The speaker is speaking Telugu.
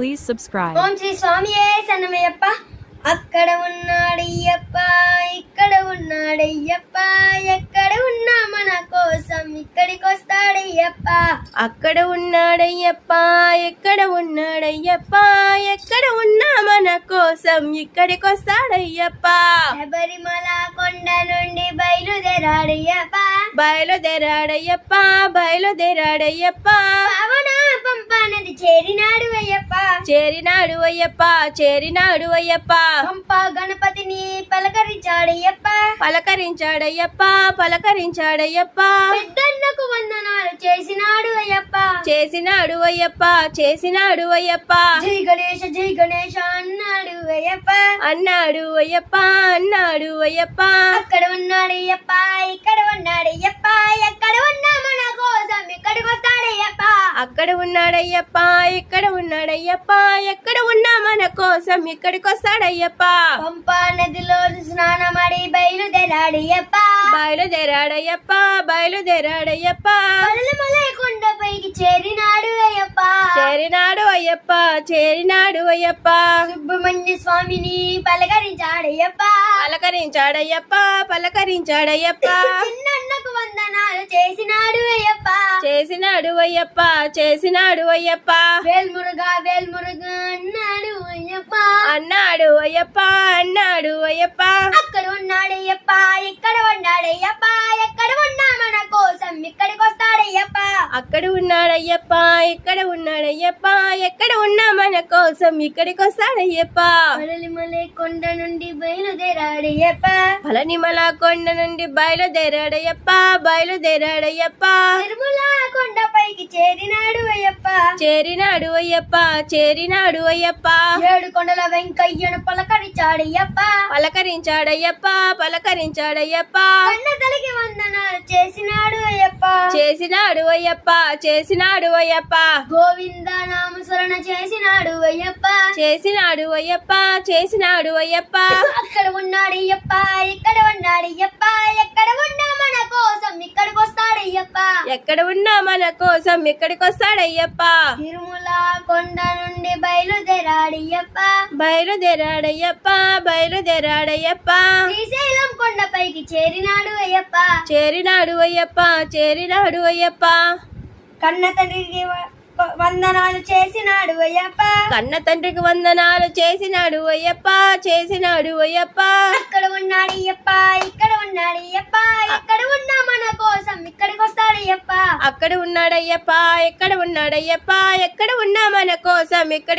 Please subscribe. ఓం శ్రీ స్వామి సన్నమయ్యప్ప. అక్కడ ఉన్నాడయ్యప్ప ఇక్కడ ఉన్నాడయ్యప్ప ఎక్కడ ఉన్నా మన కోసం ఇక్కడికి వస్తాడయ్యప్ప అక్కడ ఉన్నాడయ్యప్ప ఎక్కడ ఉన్నాడయ్యప్ప ఎక్కడ ఉన్నా మన కోసం ఇక్కడికి వస్తాడయ్యప్ప శబరిమల కొండ నుండి బయలుదేరాడయ్యప్ప బయలుదేరాడయ్యప్ప బయలుదేరాడయ్యప్ప పవన పంప నది చేరినాడు అయ్యప్ప చేరినాడు అయ్యప్ప చేరినాడు అయ్యప్ప. పంప గణపతిని పలకరించాడయ్యప్ప పలకరించాడయ్యప్ప పలకరించాడయ్యప్ప పెద్దన్నకు వందనాలు చేసినాడు అయ్యప్ప. చేసినాడు అయ్యప్ప చేసినాడు అయ్యప్ప. జై గణేష జై గణేష అన్నాడు అయ్యప్ప. అన్నాడు అయ్యప్ప అన్నాడు అయ్యప్ప. అక్కడ ఉన్నాడయ్యప్ప ఇక్కడ ఉన్నాడయ్యప్ప ఎక్కడ ఉన్నా మన కోసం ఇక్కడికి అక్కడ ఉన్నాడయ్యప్ప ఇక్కడ ఉన్నాడయ్యప్ప ఎక్కడ ఉన్నా మన కోసం ఇక్కడికి వస్తాడయ్యప్ప. పంపా నదిలో స్నానమడి బయలుదేరాడయ్యప్ప. బయలుదేరాడయ్యప్ప బయలుదేరాడయ్యప్ప. కొండపైకి చేరినాడు అయ్యప్ప. చేరినాడు అయ్యప్ప చేరినాడు అయ్యప్ప. సుబ్రహ్మణ్య స్వామిని పలకరించాడయ్యప్ప. పలకరించాడయ్యప్ప పలకరించాడయ్యప్ప. చిన్నన్నకు వందనాలు అయ్యప్ప చేసినాడు అయ్యప్ప చేసినాడు అయ్యప్ప. వేల్మురుగా వేల్మురుగా అన్నాడు అయ్యప్ప. అన్నాడు అయ్యప్ప అన్నాడు అయ్యప్ప. అక్కడ ఉన్నాడయ్యప్ప అక్కడ ఉన్నాడయ్యప్ప? ఇక్కడ ఉన్నాడయ్యప్ప? ఎక్కడ ఉన్నా మన కోసం ఇక్కడికి వస్తాడయ్యప్ప. మలలిమలై కొండ నుండి బయలుదేరాడయ్యప్ప. పళనిమల కొండ నుండి బయలుదేరాడయ్యప్ప బయలుదేరాడయ్యప్ప. తిరుమల కొండపైకి చేరినాడు అయ్యప్ప. చేరినాడు అయ్యప్ప చేరినాడు అయ్యప్ప. ఏడు కొండల వెంకయ్యను పలకరించాడయ్యప్ప. పలకరించాడయ్యప్ప పలకరించాడయ్యప్ప. కన్న తలకి వందనాలు చేసినాడు అయ్యప్ప. చేసినాడు అయ్యప్ప చేసినాడు అయ్యప్ప. గోవింద నామస్మరణ చేసినాడు అయ్యప్ప. చేసినాడు అయ్యప్ప చేసినాడు అయ్యప్ప. అక్కడ ఉన్నాడయ్యప్ప ఇక్కడ ఉన్నాడయ్యప్ప ఎక్కడ ఉన్నా మన కోసం ఇక్కడికి వస్తాడయ్యప్ప ఎక్కడ ఉన్నా మన కోసం ఇక్కడికి వస్తాడయ్యప్ప. తిరుమల కొండ నుండి బయలుదేరాడయ్యప్ప. బయలుదేరాడయ్యప్ప బయలుదేరాడయ్యప్ప. శ్రీశైలం కొండపైకి చేరినాడు అయ్యప్ప. చేరినాడు అయ్యప్ప చేరినాడు అయ్యప్ప. కన్న తండ్రికి వందనాలు చేసినాడు అయ్యప్ప. కన్న తండ్రికి వందనాలు చేసినాడు అయ్యప్ప చేసినాడు అయ్యప్ప. అక్కడ ఉన్నాడు అయ్యప్ప ఇక్కడ ఉన్నాడు అయ్యప్ప. ఎక్కడ ఉన్నా మన కోసం ఇక్కడికి వస్తాడయ్యప్ప అక్కడ ఉన్నాడయ్యప్ప ఎక్కడ ఉన్నాడయ్యప్ప ఎక్కడ ఉన్నా మన కోసం ఇక్కడ